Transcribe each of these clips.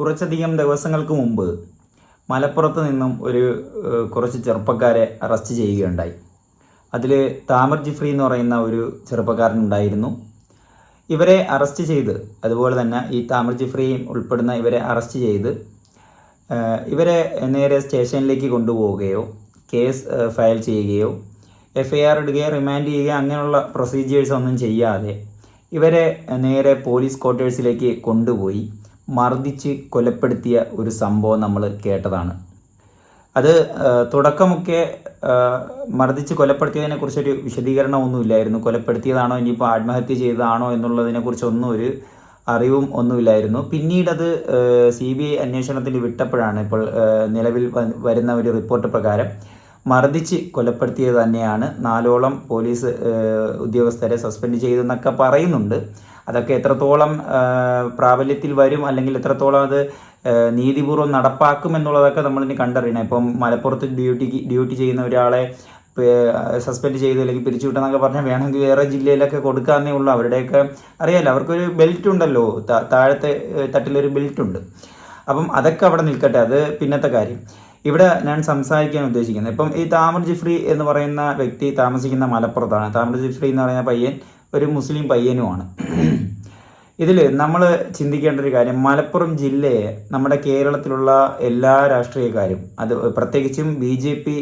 കുറച്ചധികം ദിവസങ്ങൾക്ക് മുമ്പ് മലപ്പുറത്ത് നിന്നും ഒരു കുറച്ച് ചെറുപ്പക്കാരെ അറസ്റ്റ് ചെയ്യുകയുണ്ടായി. അതിൽ താമർ ജിഫ്രി എന്ന് പറയുന്ന ഒരു ചെറുപ്പക്കാരൻ ഉണ്ടായിരുന്നു ഇവരെ അറസ്റ്റ് ചെയ്ത് അതുപോലെ തന്നെ ഈ താമർ ജിഫ്രിയും ഉൾപ്പെടുന്ന ഇവരെ അറസ്റ്റ് ചെയ്ത് ഇവരെ നേരെ സ്റ്റേഷനിലേക്ക് കൊണ്ടുപോവുകയോ കേസ് ഫയൽ ചെയ്യുകയോ എഫ് ഐ ആർ ഇടുകയോ റിമാൻഡ് ചെയ്യുകയോ അങ്ങനെയുള്ള പ്രൊസീജിയേഴ്സ് ഒന്നും ചെയ്യാതെ ഇവരെ നേരെ പോലീസ് ക്വാർട്ടേഴ്സിലേക്ക് കൊണ്ടുപോയി. മർദ്ദിച്ച് കൊലപ്പെടുത്തിയ ഒരു സംഭവം നമ്മൾ കേട്ടതാണ്. അത് തുടക്കമൊക്കെ മർദ്ദിച്ച് കൊലപ്പെടുത്തിയതിനെ കുറിച്ചൊരു വിശദീകരണമൊന്നുമില്ലായിരുന്നു കൊലപ്പെടുത്തിയതാണോ ഇനിയിപ്പോൾ ആത്മഹത്യ ചെയ്തതാണോ എന്നുള്ളതിനെ കുറിച്ചൊന്നും ഒരു അറിവും ഒന്നുമില്ലായിരുന്നു പിന്നീട് അത് സി ബി ഐ അന്വേഷണത്തിൽ വിട്ടപ്പോഴാണ് ഇപ്പോൾ നിലവിൽ വരുന്ന ഒരു റിപ്പോർട്ട് പ്രകാരം മർദ്ദിച്ച് കൊലപ്പെടുത്തിയത് തന്നെയാണ്. നാലോളം പോലീസ് ഉദ്യോഗസ്ഥരെ സസ്പെൻഡ് ചെയ്തെന്നൊക്കെ പറയുന്നുണ്ട്. അതൊക്കെ എത്രത്തോളം പ്രാബല്യത്തിൽ വരും അല്ലെങ്കിൽ എത്രത്തോളം അത് നീതിപൂർവം നടപ്പാക്കും എന്നുള്ളതൊക്കെ നമ്മളിനി കണ്ടറിയണം. ഇപ്പം മലപ്പുറത്ത് ഡ്യൂട്ടിക്ക് ഡ്യൂട്ടി ചെയ്യുന്ന ഒരാളെ സസ്പെൻഡ് ചെയ്തു അല്ലെങ്കിൽ പിരിച്ചുവിട്ടെന്നൊക്കെ പറഞ്ഞാൽ വേണമെങ്കിൽ വേറെ ജില്ലയിലൊക്കെ കൊടുക്കാന്നേ ഉള്ളൂ. അവരുടെയൊക്കെ അറിയാലോ അവർക്കൊരു ബെൽറ്റ് ഉണ്ടല്ലോ താഴത്തെ തട്ടിലൊരു ബെൽറ്റ് ഉണ്ട്. അപ്പം അതൊക്കെ അവിടെ നിൽക്കട്ടെ അത് പിന്നത്തെ കാര്യം. ഇവിടെ ഞാൻ സംസാരിക്കാൻ ഉദ്ദേശിക്കുന്നത് ഇപ്പം ഈ താമർ ജിഫ്രി എന്ന് പറയുന്ന വ്യക്തി താമസിക്കുന്ന മലപ്പുറത്താണ്. താമർ ജിഫ്രി എന്ന് പറയുന്ന പയ്യൻ ഒരു മുസ്ലിം പയ്യനുമാണ്. ഇതിൽ നമ്മൾ ചിന്തിക്കേണ്ട ഒരു കാര്യം മലപ്പുറം ജില്ലയെ നമ്മുടെ കേരളത്തിലുള്ള എല്ലാ രാഷ്ട്രീയക്കാരും അത് പ്രത്യേകിച്ചും B J P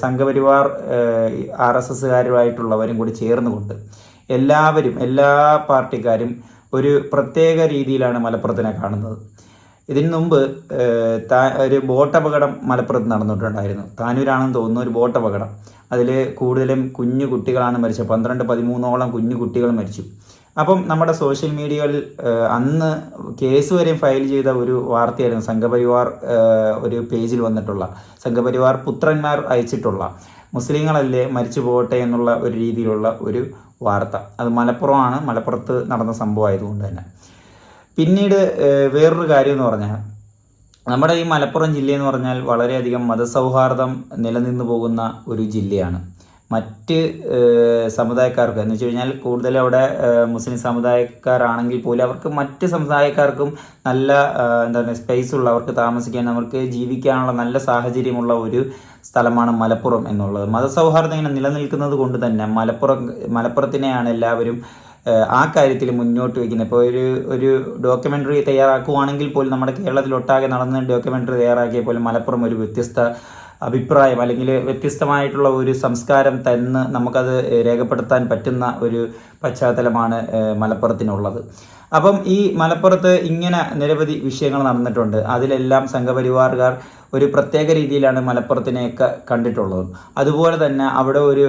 Sangh Parivar R S എസ്സുകാരുമായിട്ടുള്ളവരും കൂടി ചേർന്നുകൊണ്ട് എല്ലാവരും എല്ലാ പാർട്ടിക്കാരും ഒരു പ്രത്യേക രീതിയിലാണ് മലപ്പുറത്തിനെ കാണുന്നത്. ഇതിനു മുമ്പ് ഒരു ബോട്ട് അപകടം മലപ്പുറത്ത് നടന്നിട്ടുണ്ടായിരുന്നു. താനൂരാണെന്ന് തോന്നുന്നു ഒരു ബോട്ട് അപകടം അതിൽ കൂടുതലും കുഞ്ഞു കുട്ടികളാണ് മരിച്ചത്. പന്ത്രണ്ട് പതിമൂന്നോളം കുഞ്ഞു കുട്ടികൾ മരിച്ചു. അപ്പം നമ്മുടെ സോഷ്യൽ മീഡിയകളിൽ അന്ന് കേസ് വരെ ഫയൽ ചെയ്ത ഒരു വാർത്തയായിരുന്നു. സംഘപരിവാർ ഒരു പേജിൽ വന്നിട്ടുള്ള സംഘപരിവാർ പുത്രന്മാർ അയച്ചിട്ടുള്ള മുസ്ലിങ്ങളല്ലേ മരിച്ചു പോകട്ടെ എന്നുള്ള ഒരു രീതിയിലുള്ള ഒരു വാർത്ത. അത് മലപ്പുറമാണ്. മലപ്പുറത്ത് നടന്ന സംഭവമായതുകൊണ്ട് തന്നെ. പിന്നീട് വേറൊരു കാര്യം എന്ന് പറഞ്ഞാൽ നമ്മുടെ ഈ മലപ്പുറം ജില്ല എന്ന് പറഞ്ഞാൽ വളരെയധികം മതസൗഹാർദ്ദം നിലനിന്ന് പോകുന്ന ഒരു ജില്ലയാണ്. മറ്റ് സമുദായക്കാർക്ക് എന്ന് വെച്ച് കഴിഞ്ഞാൽ കൂടുതൽ അവിടെ മുസ്ലിം സമുദായക്കാരാണെങ്കിൽ പോലും അവർക്ക് മറ്റ് സമുദായക്കാർക്കും നല്ല എന്താ പറയുക സ്പേസ് ഉള്ള അവർക്ക് താമസിക്കാൻ അവർക്ക് ജീവിക്കാനുള്ള നല്ല സാഹചര്യമുള്ള ഒരു സ്ഥലമാണ് മലപ്പുറം എന്നുള്ളത്. മതസൗഹാർദ്ദം ഇങ്ങനെ നിലനിൽക്കുന്നത് കൊണ്ട് തന്നെ മലപ്പുറം മലപ്പുറത്തിനെയാണ് എല്ലാവരും ആ കാര്യത്തിൽ മുന്നോട്ട് വയ്ക്കുന്നത്. ഇപ്പോൾ ഒരു ഒരു ഡോക്യുമെന്ററി തയ്യാറാക്കുവാണെങ്കിൽ പോലും നമ്മുടെ കേരളത്തിലൊട്ടാകെ നടന്ന ഡോക്യുമെന്ററി തയ്യാറാക്കിയ പോലും മലപ്പുറം ഒരു വ്യത്യസ്ത അഭിപ്രായം അല്ലെങ്കിൽ വ്യത്യസ്തമായിട്ടുള്ള ഒരു സംസ്കാരം തന്ന് നമുക്കത് രേഖപ്പെടുത്താൻ പറ്റുന്ന ഒരു പശ്ചാത്തലമാണ് മലപ്പുറത്തിനുള്ളത്. അപ്പം ഈ മലപ്പുറത്ത് ഇങ്ങനെ നിരവധി വിഷയങ്ങൾ നടന്നിട്ടുണ്ട്. അതിലെല്ലാം സംഘപരിവാറുകാർ ഒരു പ്രത്യേക രീതിയിലാണ് മലപ്പുറത്തിനെയൊക്കെ കണ്ടിട്ടുള്ളത്. അതുപോലെ തന്നെ അവിടെ ഒരു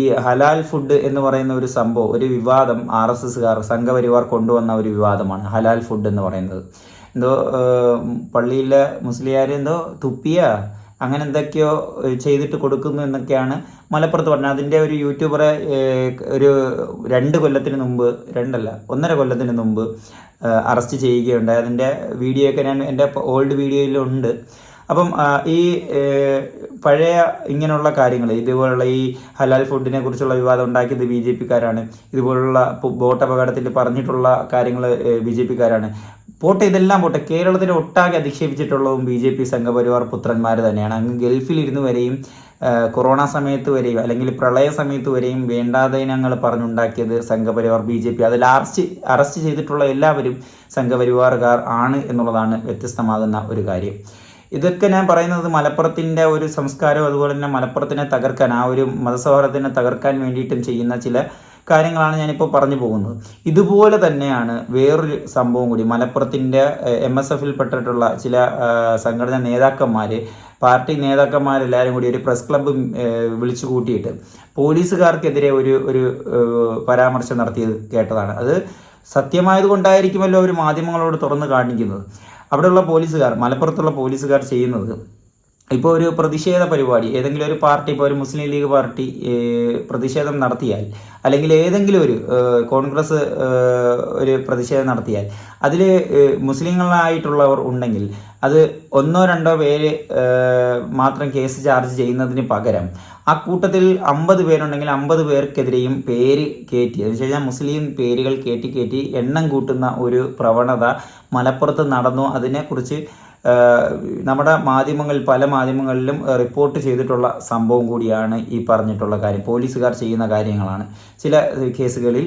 ഈ ഹലാൽ ഫുഡ് എന്ന് പറയുന്ന ഒരു സംഭവം ഒരു വിവാദം ആർ എസ് എസ്സുകാർ സംഘപരിവാർ കൊണ്ടുവന്ന ഒരു വിവാദമാണ് ഹലാൽ ഫുഡ് എന്ന് പറയുന്നത്. എന്തോ പള്ളിയിലെ മുസ്ലിയാർ എന്തോ തുപ്പിയ? അങ്ങനെ എന്തൊക്കെയോ ചെയ്തിട്ട് കൊടുക്കുന്നു എന്നൊക്കെയാണ് മലപ്പുറത്ത് പറഞ്ഞത്. അതിന്റെ ഒരു യൂട്യൂബറെ ഒരു രണ്ട് കൊല്ലത്തിന് മുമ്പ് രണ്ടല്ല ഒന്നര കൊല്ലത്തിന് മുമ്പ് അറസ്റ്റ് ചെയ്യുകയുണ്ടായി. അതിന്റെ വീഡിയോ ഒക്കെ ഞാൻ എന്റെ ഓൾഡ് വീഡിയോയിലുണ്ട്. അപ്പം ഈ പഴയ ഇങ്ങനെയുള്ള കാര്യങ്ങൾ ഇതുപോലുള്ള ഈ ഹലാൽ ഫുഡിനെ കുറിച്ചുള്ള വിവാദം ഉണ്ടാക്കിയത് ബി ജെ പിക്കാരാണ്. ഇതുപോലുള്ള ബോട്ട് അപകടത്തിൽ പറഞ്ഞിട്ടുള്ള കാര്യങ്ങൾ ബി ജെ പിക്കാരാണ്. പോട്ടെ ഇതെല്ലാം പോട്ടെ. കേരളത്തിൽ ഒട്ടാകെ അധിക്ഷേപിച്ചിട്ടുള്ളതും ബി ജെ പി സംഘപരിവാർ പുത്രന്മാർ തന്നെയാണ്. അങ്ങ് ഗൾഫിലിരുന്ന് വരെയും കൊറോണ സമയത്ത് വരെയും അല്ലെങ്കിൽ പ്രളയ സമയത്ത് വരെയും വേണ്ടാതെ ഞങ്ങൾ പറഞ്ഞുണ്ടാക്കിയത് സംഘപരിവാർ ബി ജെ പി. അതിൽ അറസ്റ്റ് അറസ്റ്റ് ചെയ്തിട്ടുള്ള എല്ലാവരും സംഘപരിവാറുകാർ ആണ് എന്നുള്ളതാണ് വ്യത്യസ്തമാകുന്ന ഒരു കാര്യം. ഇതൊക്കെ ഞാൻ പറയുന്നത് മലപ്പുറത്തിന്റെ ഒരു സംസ്കാരം അതുപോലെ തന്നെ മലപ്പുറത്തിനെ തകർക്കാൻ ആ ഒരു മതസൗഹാർദ്ദത്തിനെ തകർക്കാൻ വേണ്ടിയിട്ടും ചെയ്യുന്ന ചില കാര്യങ്ങളാണ് ഞാനിപ്പോൾ പറഞ്ഞു പോകുന്നത്. ഇതുപോലെ തന്നെയാണ് വേറൊരു സംഭവം കൂടി. മലപ്പുറത്തിന്റെ എം എസ് എഫിൽ പെട്ടിട്ടുള്ള ചില സംഘടനാ നേതാക്കന്മാർ പാർട്ടി നേതാക്കന്മാരെല്ലാവരും കൂടി ഒരു പ്രസ് ക്ലബ്ബ് വിളിച്ചു കൂട്ടിയിട്ട് പോലീസുകാർക്കെതിരെ ഒരു ഒരു പരാമർശം നടത്തിയത് കേട്ടതാണ്. അത് സത്യമായത് കൊണ്ടായിരിക്കുമല്ലോ അവർ മാധ്യമങ്ങളോട് തുറന്ന് കാണിക്കുന്നത്. അവിടെയുള്ള പോലീസുകാർ മലപ്പുറത്തുള്ള പോലീസുകാർ ചെയ്യുന്നത് ഇപ്പോൾ ഒരു പ്രതിഷേധ പരിപാടി ഏതെങ്കിലും ഒരു പാർട്ടി ഇപ്പോൾ ഒരു മുസ്ലിം ലീഗ് പാർട്ടി പ്രതിഷേധം നടത്തിയാൽ അല്ലെങ്കിൽ ഏതെങ്കിലും ഒരു കോൺഗ്രസ് ഒരു പ്രതിഷേധം നടത്തിയാൽ അതിൽ മുസ്ലിങ്ങളായിട്ടുള്ളവർ ഉണ്ടെങ്കിൽ അത് ഒന്നോ രണ്ടോ പേര് മാത്രം കേസ് ചാർജ് ചെയ്യുന്നതിന് പകരം ആ കൂട്ടത്തിൽ അമ്പത് പേരുണ്ടെങ്കിൽ അമ്പത് പേർക്കെതിരെയും പേര് കയറ്റി കഴിഞ്ഞാൽ മുസ്ലിം പേരുകൾ കയറ്റി കയറ്റി എണ്ണം കൂട്ടുന്ന ഒരു പ്രവണത മലപ്പുറത്ത് നടന്നു. അതിനെക്കുറിച്ച് നമ്മുടെ മാധ്യമങ്ങൾ പല മാധ്യമങ്ങളിലും റിപ്പോർട്ട് ചെയ്തിട്ടുള്ള സംഭവം കൂടിയാണ് ഈ പറഞ്ഞിട്ടുള്ള കാര്യം. പോലീസുകാർ ചെയ്യുന്ന കാര്യങ്ങളാണ്. ചില കേസുകളിൽ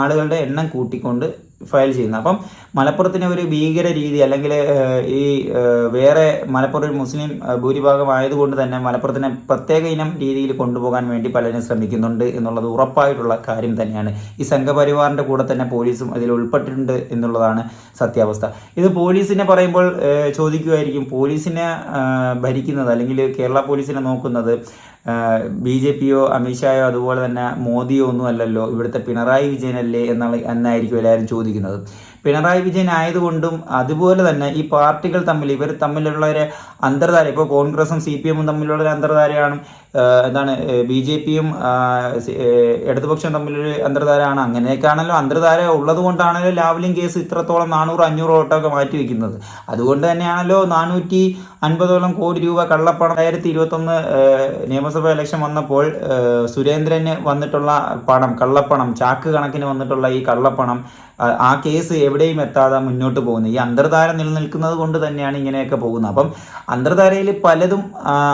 ആളുകളുടെ എണ്ണം കൂട്ടിക്കൊണ്ട് ഫയൽ ചെയ്യുന്നത്. അപ്പം മലപ്പുറത്തിന് ഒരു ഭീകര രീതി അല്ലെങ്കിൽ ഈ വേറെ മലപ്പുറം ഒരു മുസ്ലിം ഭൂരിഭാഗം ആയതുകൊണ്ട് തന്നെ മലപ്പുറത്തിനെ പ്രത്യേക ഇനം രീതിയിൽ കൊണ്ടുപോകാൻ വേണ്ടി പലരും ശ്രമിക്കുന്നുണ്ട് എന്നുള്ളത് ഉറപ്പായിട്ടുള്ള കാര്യം തന്നെയാണ്. ഈ സംഘപരിവാറിന്റെ കൂടെ തന്നെ പോലീസും അതിൽ ഉൾപ്പെട്ടിട്ടുണ്ട് എന്നുള്ളതാണ് സത്യാവസ്ഥ. ഇത് പോലീസിനെ പറയുമ്പോൾ ചോദിക്കുമായിരിക്കും പോലീസിനെ ഭരിക്കുന്നത് അല്ലെങ്കിൽ കേരള പോലീസിനെ നോക്കുന്നത് ബി ജെ പിയോ അമിത്ഷായോ അതുപോലെ തന്നെ മോദിയോ ഒന്നും അല്ലല്ലോ. ഇവിടുത്തെ പിണറായി വിജയനല്ലേ എന്നുള്ള എന്നായിരിക്കും എല്ലാവരും ചോദിക്കുന്നത്. പിണറായി വിജയൻ ആയതുകൊണ്ടും അതുപോലെ തന്നെ ഈ പാർട്ടികൾ തമ്മിൽ ഇവർ തമ്മിലുള്ള ഒരു അന്തർധാര ഇപ്പോൾ കോൺഗ്രസും സി പി എമ്മും തമ്മിലുള്ള ഒരു അന്തർധാരയാണ്. എന്താണ് ബി ജെ പിയും ഇടതുപക്ഷം തമ്മിലൊരു അന്തർധാരമാണ് അങ്ങനെയൊക്കെയാണല്ലോ അന്തർധാര ഉള്ളത് കൊണ്ടാണല്ലോ ലാവ്ലിൻ കേസ് ഇത്രത്തോളം നാനൂറ് അഞ്ഞൂറ് വോട്ടൊക്കെ മാറ്റി വെക്കുന്നത്. അതുകൊണ്ട് തന്നെയാണല്ലോ നാനൂറ്റി അൻപതോളം കോടി രൂപ കള്ളപ്പണം രണ്ടായിരത്തി ഇരുപത്തൊന്ന് നിയമസഭാ ഇലക്ഷൻ വന്നപ്പോൾ സുരേന്ദ്രന് വന്നിട്ടുള്ള പണം കള്ളപ്പണം ചാക്ക് കണക്കിന് വന്നിട്ടുള്ള ഈ കള്ളപ്പണം ആ- കേസ് എവിടെയും എത്താതെ മുന്നോട്ട് പോകുന്നത് ഈ അന്തർധാര നിലനിൽക്കുന്നത് കൊണ്ട് തന്നെയാണ് ഇങ്ങനെയൊക്കെ പോകുന്നത്. അപ്പം അന്തർധാരയിൽ പലതും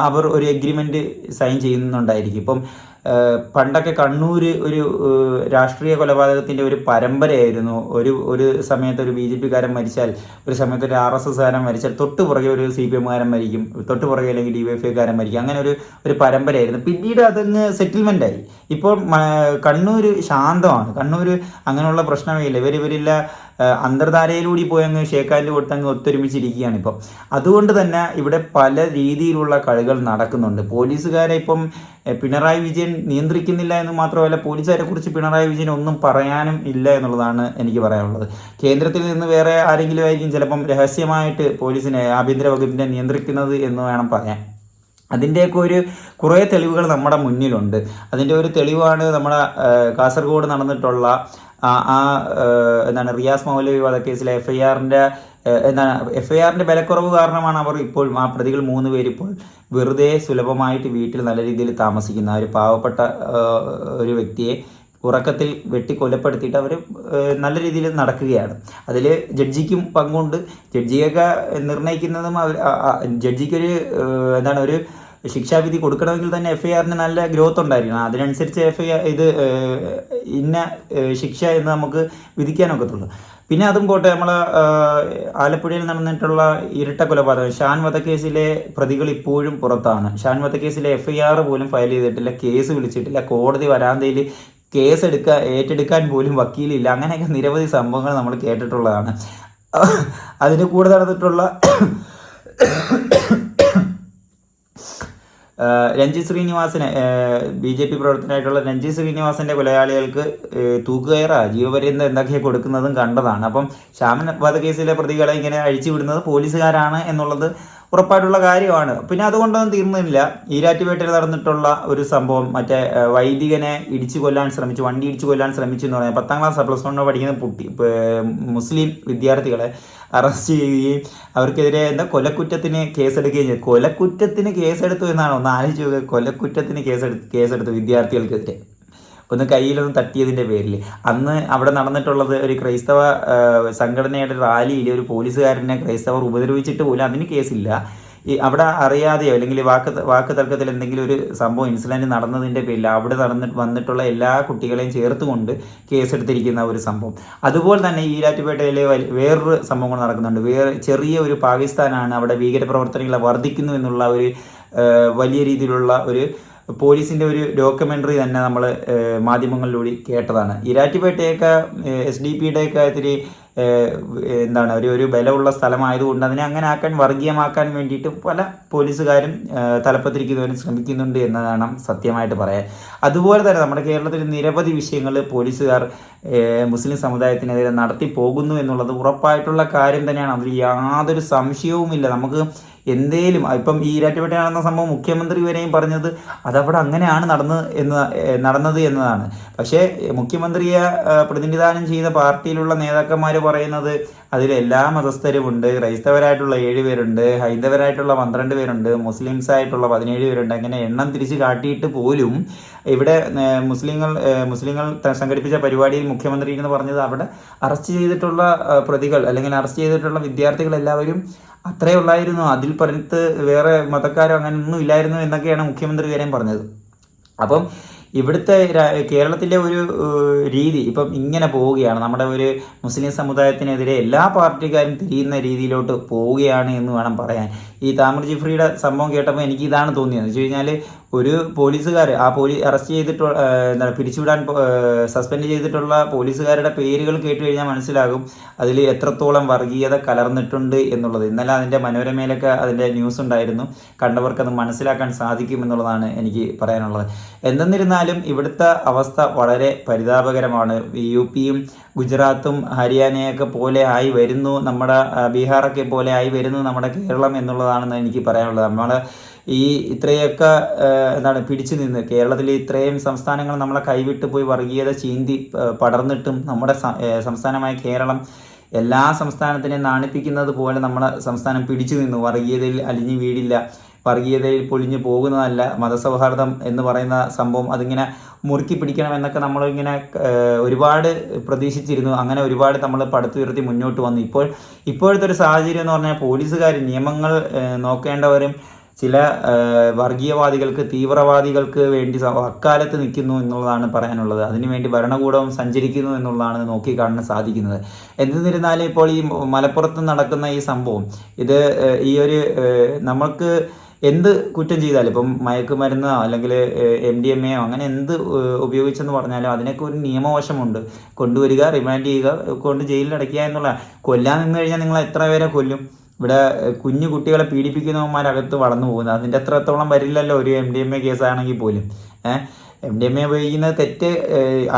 അവർ ഒരു എഗ്രിമെന്റ് സൈൻ ചെയ്യുന്നുണ്ടായിരിക്കും. ഇപ്പം പണ്ടൊക്കെ കണ്ണൂർ ഒരു രാഷ്ട്രീയ കൊലപാതകത്തിന്റെ ഒരു പരമ്പരയായിരുന്നു. ഒരു ഒരു സമയത്ത് ഒരു ബി ജെ പിക്കാരൻ മരിച്ചാൽ ഒരു സമയത്ത് ഒരു ആർ എസ് എസ് കാരൻ മരിച്ചാൽ തൊട്ട് പുറകെ ഒരു സി പി എമ്മുകാരൻ മരിക്കും തൊട്ട് പുറകെ അല്ലെങ്കിൽ ഡി വൈ കാരൻ മരിക്കും. അങ്ങനെ ഒരു ഒരു പരമ്പരയായിരുന്നു. പിന്നീട് അതങ്ങ് സെറ്റിൽമെന്റ് ആയി ഇപ്പോൾ കണ്ണൂർ ശാന്തമാണ്. കണ്ണൂർ അങ്ങനെയുള്ള പ്രശ്നമേ ഇല്ല. ഇവർ ഇവരില്ല അന്തർധാരയിലൂടെ പോയി അങ്ങ് ഷേക്കാന്റെ കൊടുത്ത് അങ്ങ് ഒത്തൊരുമിച്ചിരിക്കുകയാണ് ഇപ്പം. അതുകൊണ്ട് തന്നെ ഇവിടെ പല രീതിയിലുള്ള കളികൾ നടക്കുന്നുണ്ട്. പോലീസുകാരെ ഇപ്പം പിണറായി വിജയൻ നിയന്ത്രിക്കുന്നില്ല എന്ന് മാത്രമല്ല പോലീസുകാരെ കുറിച്ച് പിണറായി വിജയൻ ഒന്നും പറയാനും ഇല്ല എന്നുള്ളതാണ് എനിക്ക് പറയാനുള്ളത്. കേന്ദ്രത്തിൽ നിന്ന് വേറെ ആരെങ്കിലും ആയിരിക്കും ചിലപ്പം രഹസ്യമായിട്ട് പോലീസിനെ ആഭ്യന്തര വകുപ്പിനെ നിയന്ത്രിക്കുന്നത് എന്ന് വേണം പറയാൻ. അതിന്റെയൊക്കെ ഒരു കുറേ തെളിവുകൾ നമ്മുടെ മുന്നിലുണ്ട്. അതിന്റെ ഒരു തെളിവാണ് നമ്മുടെ കാസർഗോഡ് നടന്നിട്ടുള്ള ആ എന്താണ് റിയാസ് മൗലവി വധക്കേസിലെ എഫ് ഐ ആറിന്റെ എന്താണ് എഫ് ഐ ആറിന്റെ വിലക്കുറവ് കാരണമാണ് അവർ ഇപ്പോഴും ആ പ്രതികൾ മൂന്ന് പേര് ഇപ്പോൾ വെറുതെ സുലഭമായിട്ട് വീട്ടിൽ നല്ല രീതിയിൽ താമസിക്കുന്ന ഒരു പാവപ്പെട്ട ഒരു വ്യക്തിയെ ഉറക്കത്തിൽ വെട്ടി കൊലപ്പെടുത്തിയിട്ട് അവർ നല്ല രീതിയിൽ നടക്കുകയാണ്. അതിൽ ജഡ്ജിക്കും പങ്കുണ്ട്. ജഡ്ജിയൊക്കെ നിർണയിക്കുന്നതും അവർ ജഡ്ജിക്കൊരു എന്താണ് ഒരു ശിക്ഷാവിധി കൊടുക്കണമെങ്കിൽ തന്നെ എഫ് ഐ ആറിന് നല്ല ഗ്രോത്ത് ഉണ്ടായിരിക്കണം. അതിനനുസരിച്ച് എഫ് ഐ ഇത് ഇന്ന ശിക്ഷ എന്ന് നമുക്ക് വിധിക്കാനൊക്കത്തുള്ളൂ പിന്നെ അതും പോട്ടെ നമ്മൾ ആലപ്പുഴയിൽ നടന്നിട്ടുള്ള ഇരട്ട കൊലപാതകം. ഷാൻ വധക്കേസിലെ പ്രതികൾ ഇപ്പോഴും പുറത്താണ്. ഷാൻ വധക്കേസിലെ എഫ് ഐ ആർ പോലും ഫയൽ ചെയ്തിട്ടില്ല കേസ് വിളിച്ചിട്ടില്ല. കോടതി വരാന്തയിൽ കേസ് എടുക്കാൻ ഏറ്റെടുക്കാൻ പോലും വക്കീലില്ല. അങ്ങനെയൊക്കെ നിരവധി സംഭവങ്ങൾ നമ്മൾ കേട്ടിട്ടുള്ളതാണ്. അതിന് കൂടെ നടന്നിട്ടുള്ള രഞ്ജിത് ശ്രീനിവാസന് ബി ജെ പി പ്രവർത്തനമായിട്ടുള്ള രഞ്ജിത് ശ്രീനിവാസന്റെ കൊലയാളികൾക്ക് തൂക്കുകയറ ജീവപര്യന്തം എന്തൊക്കെ കൊടുക്കുന്നതും കണ്ടതാണ്. അപ്പം ശ്യാമൻ വധക്കേസിലെ പ്രതികളെ ഇങ്ങനെ അഴിച്ചുവിടുന്നത് പോലീസുകാരാണ് എന്നുള്ളത് ഉറപ്പായിട്ടുള്ള കാര്യമാണ്. പിന്നെ അതുകൊണ്ടൊന്നും തീർന്നില്ല. ഈരാറ്റുപേട്ടയിൽ നടന്നിട്ടുള്ള ഒരു സംഭവം മറ്റേ വൈദികനെ ഇടിച്ചു കൊല്ലാൻ ശ്രമിച്ചു വണ്ടി ഇടിച്ചു കൊല്ലാൻ ശ്രമിച്ചു എന്ന് പറഞ്ഞാൽ പത്താം ക്ലാസ് പ്ലസ് വണ്ണോ പഠിക്കുന്ന കുട്ടി മുസ്ലിം വിദ്യാർത്ഥികളെ അറസ്റ്റ് ചെയ്യുകയും അവർക്കെതിരെ എന്താ കൊലക്കുറ്റത്തിന് കേസെടുക്കുകയും ചെയ്തു. കൊലക്കുറ്റത്തിന് കേസെടുത്തു എന്നാണ് ഒന്ന് ആലോചിച്ച് നോക്കുക കൊലക്കുറ്റത്തിന് കേസെടുത്ത് കേസെടുത്തു വിദ്യാർത്ഥികൾക്കെതിരെ. ഒന്ന് കയ്യിലൊന്ന് തട്ടിയതിന്റെ പേരിൽ. അന്ന് അവിടെ നടന്നിട്ടുള്ളത് ഒരു ക്രൈസ്തവ സംഘടനയുടെ റാലിയിൽ ഒരു പോലീസുകാരനെ ക്രൈസ്തവർ ഉപദ്രവിച്ചിട്ട് പോലും അതിന് കേസില്ല. ഈ അവിടെ അറിയാതെയോ അല്ലെങ്കിൽ വാക്ക് വാക്ക് തർക്കത്തിൽ എന്തെങ്കിലും ഒരു സംഭവം ഇൻസിഡന്റ് നടന്നതിന്റെ പേരിൽ അവിടെ നടന്നിട്ട് വന്നിട്ടുള്ള എല്ലാ കുട്ടികളെയും ചേർത്തുകൊണ്ട് കേസെടുത്തിരിക്കുന്ന ഒരു സംഭവം. അതുപോലെ തന്നെ ഈരാറ്റുപേട്ടയിലെ വേറൊരു സംഭവം നടക്കുന്നുണ്ട്. വേറെ ചെറിയ ഒരു പാകിസ്ഥാനാണ് അവിടെ ഭീകരപ്രവർത്തനങ്ങളെ വർദ്ധിക്കുന്നു എന്നുള്ള ഒരു വലിയ രീതിയിലുള്ള ഒരു പോലീസിന്റെ ഒരു ഡോക്യുമെന്ററി തന്നെ നമ്മൾ മാധ്യമങ്ങളിലൂടെ കേട്ടതാണ്. ഇരാറ്റുപേട്ടയൊക്കെ എസ് ഡി പിയുടെയൊക്കെ ഇത്തിരി എന്താണ് ഒരു ഒരു ബലമുള്ള സ്ഥലമായതുകൊണ്ട് അതിനെ അങ്ങനെ ആക്കാൻ വർഗീയമാക്കാൻ വേണ്ടിയിട്ട് പല പോലീസുകാരും തലപ്പത്തിരിക്കുന്നവരും ശ്രമിക്കുന്നുണ്ട് എന്നതാണ് സത്യമായിട്ട് പറയാൻ. അതുപോലെ തന്നെ നമ്മുടെ കേരളത്തിൽ നിരവധി വിഷയങ്ങൾ പോലീസുകാർ മുസ്ലിം സമുദായത്തിനെതിരെ നടത്തി പോകുന്നു എന്നുള്ളത് ഉറപ്പായിട്ടുള്ള കാര്യം തന്നെയാണ്. അതിൽ യാതൊരു സംശയവുമില്ല. നമുക്ക് എന്തേലും ഇപ്പം ഈ ഈരാറ്റുപേട്ട നടന്ന സംഭവം മുഖ്യമന്ത്രി വരെയും പറഞ്ഞത് അതവിടെ അങ്ങനെയാണ് നടന്നത് എന്ന് നടന്നത് എന്നതാണ്. പക്ഷേ മുഖ്യമന്ത്രിയെ പ്രതിനിധാനം ചെയ്ത പാർട്ടിയിലുള്ള നേതാക്കന്മാർ പറയുന്നത് അതിൽ എല്ലാ മതസ്ഥരുമുണ്ട്. ക്രൈസ്തവരായിട്ടുള്ള ഏഴ് പേരുണ്ട് ഹൈന്ദവരായിട്ടുള്ള പന്ത്രണ്ട് പേരുണ്ട് മുസ്ലിംസ് ആയിട്ടുള്ള പതിനേഴ് പേരുണ്ട്. അങ്ങനെ എണ്ണം തിരിച്ച് കാട്ടിയിട്ട് പോലും ഇവിടെ മുസ്ലിങ്ങൾ മുസ്ലിങ്ങൾ സംഘടിപ്പിച്ച പരിപാടിയിൽ മുഖ്യമന്ത്രി എന്ന് പറഞ്ഞത് അവിടെ അറസ്റ്റ് ചെയ്തിട്ടുള്ള പ്രതികൾ അല്ലെങ്കിൽ അറസ്റ്റ് ചെയ്തിട്ടുള്ള വിദ്യാർത്ഥികൾ എല്ലാവരും അത്രേ ഉള്ളായിരുന്നു. അതിൽ പറഞ്ഞിട്ട് വേറെ മതക്കാരോ അങ്ങനെ ഒന്നും ഇല്ലായിരുന്നു എന്നൊക്കെയാണ് മുഖ്യമന്ത്രി കാര്യം പറഞ്ഞത്. അപ്പം ഇവിടുത്തെ കേരളത്തിലെ ഒരു രീതി ഇപ്പം ഇങ്ങനെ പോവുകയാണ്. നമ്മുടെ ഒരു മുസ്ലിം സമുദായത്തിനെതിരെ എല്ലാ പാർട്ടിക്കാരും തിരിയുന്ന രീതിയിലോട്ട് പോവുകയാണ് എന്ന് വേണം പറയാൻ. ഈ താമർ ജിഫ്രിയുടെ സംഭവം കേട്ടപ്പോൾ എനിക്ക് ഇതാണ് തോന്നിയത്. എന്ന് വെച്ച് കഴിഞ്ഞാൽ ഒരു പോലീസുകാർ ആ പോലീസ് അറസ്റ്റ് ചെയ്തിട്ടുള്ള എന്താ പിരിച്ചുവിടാൻ സസ്പെൻഡ് ചെയ്തിട്ടുള്ള പോലീസുകാരുടെ പേരുകൾ കേട്ട് കഴിഞ്ഞാൽ മനസ്സിലാകും അതിൽ എത്രത്തോളം വർഗീയത കലർന്നിട്ടുണ്ട് എന്നുള്ളത്. ഇന്നലെ അതിന്റെ മനോരമയിലൊക്കെ അതിന്റെ ന്യൂസ് ഉണ്ടായിരുന്നു. കണ്ടവർക്ക് അത് മനസ്സിലാക്കാൻ സാധിക്കും എന്നുള്ളതാണ് എനിക്ക് പറയാനുള്ളത്. എന്തെന്നിരുന്നാലും ഇവിടുത്തെ അവസ്ഥ വളരെ പരിതാപകരമാണ്. യു പിയും ഗുജറാത്തും ഹരിയാനയൊക്കെ പോലെ ആയി വരുന്നു. നമ്മുടെ ബീഹാറൊക്കെ പോലെ ആയി വരുന്നു നമ്മുടെ കേരളം എന്നുള്ളതാണെന്ന് എനിക്ക് പറയാനുള്ളത്. നമ്മൾ ഈ ഇത്രയൊക്കെ എന്താണ് പിടിച്ചു നിന്ന് കേരളത്തിലെ ഇത്രയും സംസ്ഥാനങ്ങൾ നമ്മളെ കൈവിട്ട് പോയി വർഗീയത ചീന്തി പടർന്നിട്ടും നമ്മുടെ സംസ്ഥാനമായ കേരളം എല്ലാ സംസ്ഥാനത്തിനെയും നാണിപ്പിക്കുന്നത് പോലെ നമ്മുടെ സംസ്ഥാനം പിടിച്ചു നിന്നു. വർഗീയതയിൽ അലിഞ്ഞു വീടില്ല വർഗീയതയിൽ പൊളിഞ്ഞു പോകുന്നതല്ല മതസൗഹാർദ്ദം എന്ന് പറയുന്ന സംഭവം. അതിങ്ങനെ മുറുക്കി പിടിക്കണം എന്നൊക്കെ നമ്മളിങ്ങനെ ഒരുപാട് പ്രതീക്ഷിച്ചിരുന്നു. അങ്ങനെ ഒരുപാട് നമ്മൾ പടുത്തുയർത്തി മുന്നോട്ട് വന്നു. ഇപ്പോൾ ഇപ്പോഴത്തെ ഒരു സാഹചര്യം എന്ന് പറഞ്ഞാൽ പോലീസുകാർ നിയമങ്ങൾ നോക്കേണ്ടവരും ചില വർഗീയവാദികൾക്ക് തീവ്രവാദികൾക്ക് വേണ്ടി അക്കാലത്ത് നിൽക്കുന്നു എന്നുള്ളതാണ് പറയാനുള്ളത്. അതിനുവേണ്ടി ഭരണകൂടവും സഞ്ചരിക്കുന്നു എന്നുള്ളതാണ് നോക്കിക്കാണാൻ സാധിക്കുന്നത്. എന്നിരുന്നാലും ഇപ്പോൾ ഈ മലപ്പുറത്ത് നടക്കുന്ന ഈ സംഭവം ഇത് ഈ ഒരു നമ്മൾക്ക് എന്ത് കുറ്റം ചെയ്താലും ഇപ്പം മയക്കുമരുന്നോ അല്ലെങ്കിൽ എം ഡി എം എയോ അങ്ങനെ എന്ത് ഉപയോഗിച്ചെന്ന് പറഞ്ഞാലും അതിനൊക്കെ ഒരു നിയമവശമുണ്ട്. കൊണ്ടുവരിക റിമാൻഡ് ചെയ്യുക കൊണ്ട് ജയിലിൽ അടയ്ക്കുക എന്നുള്ള കൊല്ലാൻ നിന്ന് കഴിഞ്ഞാൽ നിങ്ങൾ എത്ര പേരെ കൊല്ലും? ഇവിടെ കുഞ്ഞു കുട്ടികളെ പീഡിപ്പിക്കുന്നവന്മാരകത്ത് വളർന്നു പോകുന്നത്. അതിന്റെ അത്രത്തോളം വരില്ലല്ലോ ഒരു എം ഡി എം എ കേസാണെങ്കിൽ പോലും. ഏഹ് എം ഡി എം എ ഉപയോഗിക്കുന്നത് തെറ്റ്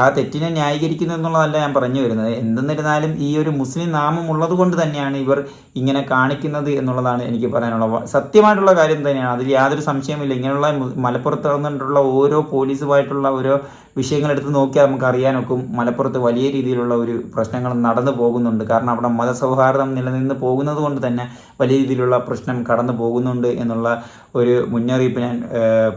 ആ തെറ്റിനെ ന്യായീകരിക്കുന്നു എന്നുള്ളതല്ല ഞാൻ പറഞ്ഞു വരുന്നത്. എന്തെന്നിരുന്നാലും ഈ ഒരു മുസ്ലിം നാമം ഉള്ളത് കൊണ്ട് തന്നെയാണ് ഇവർ ഇങ്ങനെ കാണിക്കുന്നത് എന്നുള്ളതാണ് എനിക്ക് പറയാനുള്ള സത്യമായിട്ടുള്ള കാര്യം തന്നെയാണ്. അതിൽ യാതൊരു സംശയമില്ല ഇങ്ങനെയുള്ള മലപ്പുറത്ത് നടന്നിട്ടുള്ള ഓരോ പോലീസുമായിട്ടുള്ള ഓരോ വിഷയങ്ങൾ എടുത്ത് നോക്കിയാൽ നമുക്ക് അറിയാനൊക്കും മലപ്പുറത്ത് വലിയ രീതിയിലുള്ള ഒരു പ്രശ്നങ്ങൾ നടന്നു പോകുന്നുണ്ട്. കാരണം അവിടെ മതസൗഹാർദ്ദം നിലനിന്ന് പോകുന്നത് കൊണ്ട് തന്നെ വലിയ രീതിയിലുള്ള പ്രശ്നം കടന്നു പോകുന്നുണ്ട് എന്നുള്ള ഒരു മുന്നറിയിപ്പ് ഞാൻ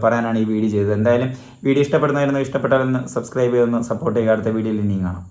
പറയാനാണ് ഈ വീഡിയോ ചെയ്തത്. എന്തായാലും വീഡിയോ ഇഷ്ടപ്പെടുന്നതായിരുന്നു ഇഷ്ടപ്പെട്ടാലൊന്ന് സബ്സ്ക്രൈബ് ചെയ്തൊന്ന് സപ്പോർട്ട് ചെയ്യുക. അടുത്ത വീഡിയോയിൽ ഇനിയും കാണാം.